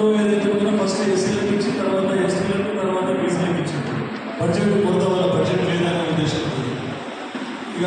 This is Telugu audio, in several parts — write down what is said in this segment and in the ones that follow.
గతంలో ఏదైతే ఉందో ఫస్ట్ ఎస్సీలకు ఇచ్చి తర్వాత ఎస్టీలకు తర్వాత బీసీలకు ఇచ్చింది బడ్జెట్ కొంత వాళ్ళ బడ్జెట్ లేదనే ఉద్దేశంతో. ఇక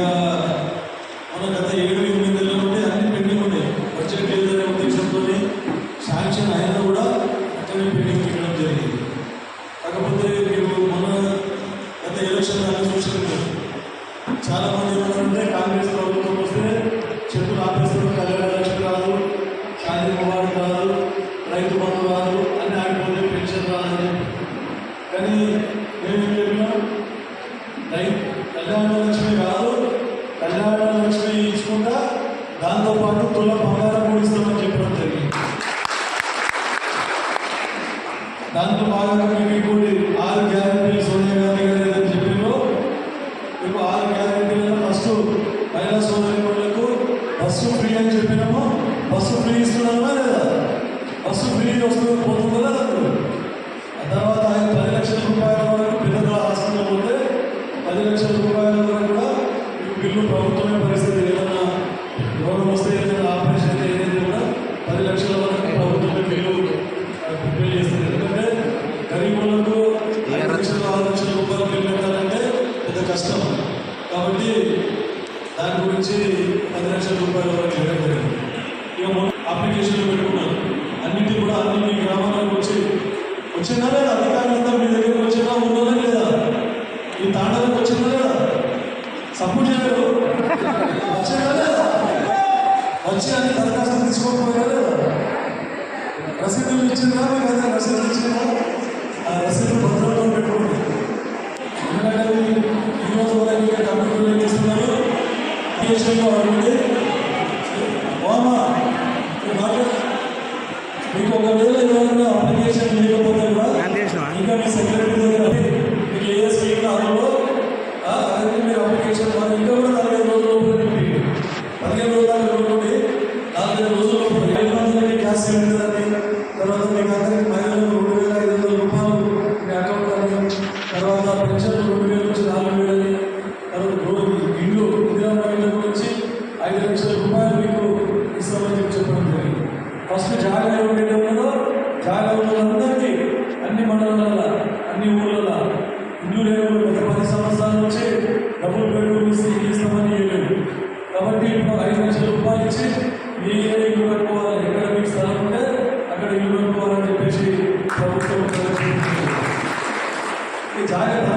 లక్ష్మి దాంతోపాటు తుల బంగారం కూడా ఇస్తామని చెప్పడం జరిగింది. దాంతో భాగంగా మీకు ఇంకోటి ఆరు గ్యారెంటీలు సోనియా గాంధీ గారు ఏదని చెప్పిందో మీకు ఆరు గ్యారెంటీలలో ఫస్ట్ మహిళా సోదరులకు బస్సు ఫ్రీ అని చెప్పినాము. బస్సు ఫ్రీ ఇస్తున్నామా లేదా? బస్సు ఫ్రీ వస్తుంది పోతుందా కదా ఆ తర్వాత ఆయన పది లక్షల రూపాయల వరకు పిల్లల హాస్టల్లో పోతే పది లక్షల రూపాయల వరకు కూడా మీకు బిల్లు ప్రభుత్వమే పరిస్థితి కష్టం. కాబట్టి దాని గురించి పది లక్షల రూపాయల వరకు ఇవ్వడం జరిగింది. ఇక అప్లికేషన్లు పెట్టుకున్నాను అన్నిటి కూడా అన్ని మీ గ్రామాలకు వచ్చి వచ్చిందా లేదా? అధికారులంతా మీ దగ్గరకు వచ్చినా ఉన్నదా లేదా? ఈ తాండలకు వచ్చిందా లేదా? సపోర్ట్ చేయలేదు. వచ్చిందా లేదా? వచ్చి అన్ని దరఖాస్తు తీసుకోకపోయినా లేదా? రసీదులు ఇచ్చిందా మీకు అదే రసీదులు ఇచ్చిందా ఆ రసీదు పత్రం ఈ వరకు ఇక్కడ కంప్యూటర్లు ఏం మీరు మీకు ఒకవేళ ఎవరైనా అప్లికేషన్ లేకపోతే కూడా ఇంకా మీ సెక్రటరీ దగ్గర మీకు ఏ స్కీమ్ అదే మీరు అప్లికేషన్ ఇంకా కూడా నలభై రోజుల పదిహేను రోజుల లోపలి నలభై రోజుల ఐదు వందలకి గ్యాస్ సిలిండర్ అని తర్వాత మీకు అందరికి మహిళలు కాబట్టి ఇప్పుడు ఐదు లక్షల రూపాయలు ఇచ్చి మీరే ఇల్లు కట్టుకోవాలి. ఎక్కడ మీకు స్థలం ఉంటే అక్కడ ఇల్లు కట్టుకోవాలని చెప్పేసి ప్రభుత్వం జాగ్రత్త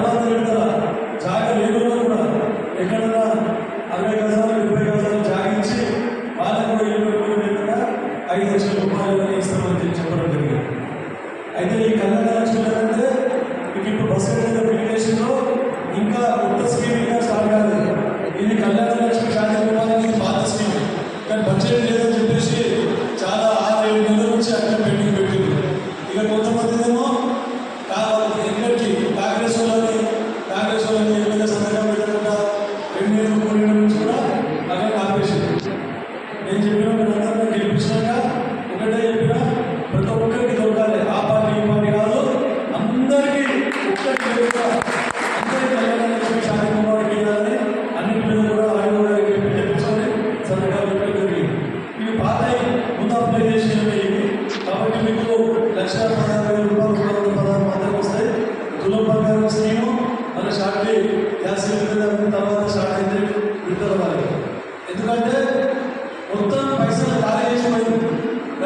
되는 거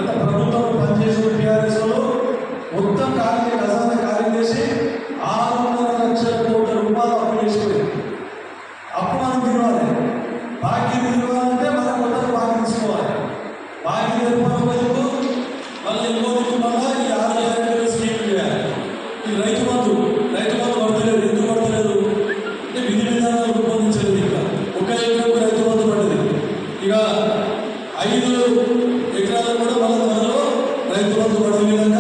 గత ప్రభుత్వం పనిచేసిన టీఆర్ఎస్ వాళ్ళు మొత్తం ఖాళీ ఖజానా ఖాళీ చేసి ఆరున్నర లక్షల కోట్ల రూపాయలు అప్పు చేసిపోయింది. అప్పు మనం తిరగాలి బాకీ తిరగాలంటే మనం కొత్త బాకీ తీసుకోవాలి. బాకీ తిరగకపోతే మళ్ళీ ఇంకో దిక్కు మళ్ళీ ఈ ఆరు గ్యారెంటీలు స్కీమ్ చేయాలి. ఈ రైతు బంధు రైతు బంధు పడతలేదు ఎందుకు పడతలేదు అంటే విధి విధానాలు రూపొందించలేదు ఇంకా ఒక ఎకరకు రైతు బంధు పడ్డది ఇక ఐదు ఎకరాలు కూడా మన త్వరలో రైతు